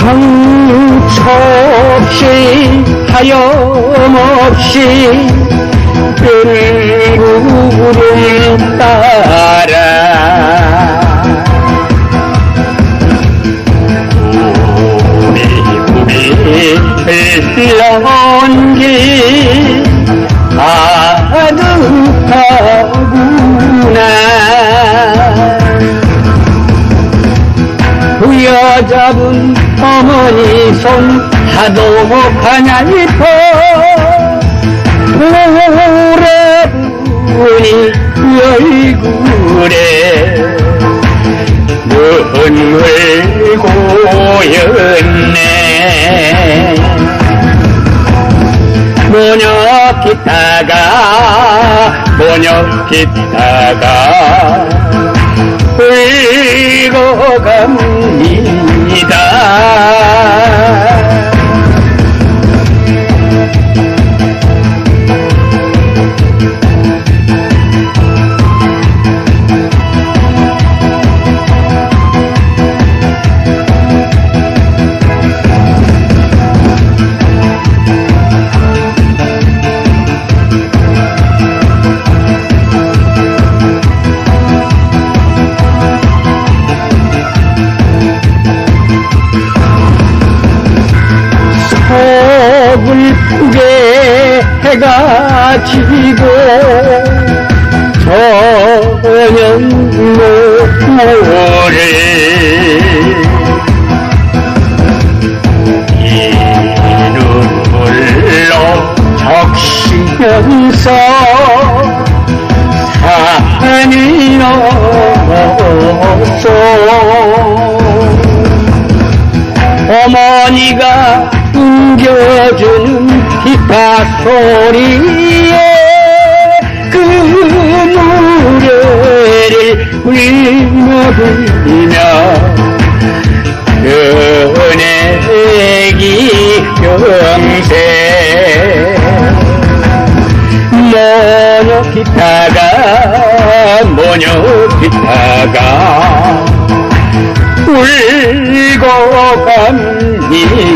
정처 없이 하염없이 흘러온 길 아득하구나. 부여잡은 어머니 손 하도 못하냐 싶어 돌아보니 그 얼굴에 기타가 모녀 기타가 울고 갑니다 해가 지고 저녁 노을을 이 눈 물로 적시면서 산이 넘었어 어머니가 숨겨주는 기타 소리에 그 노래를 울먹으며 연애기 평생 모녀 기타가 모녀 기타가 울고 갑니다.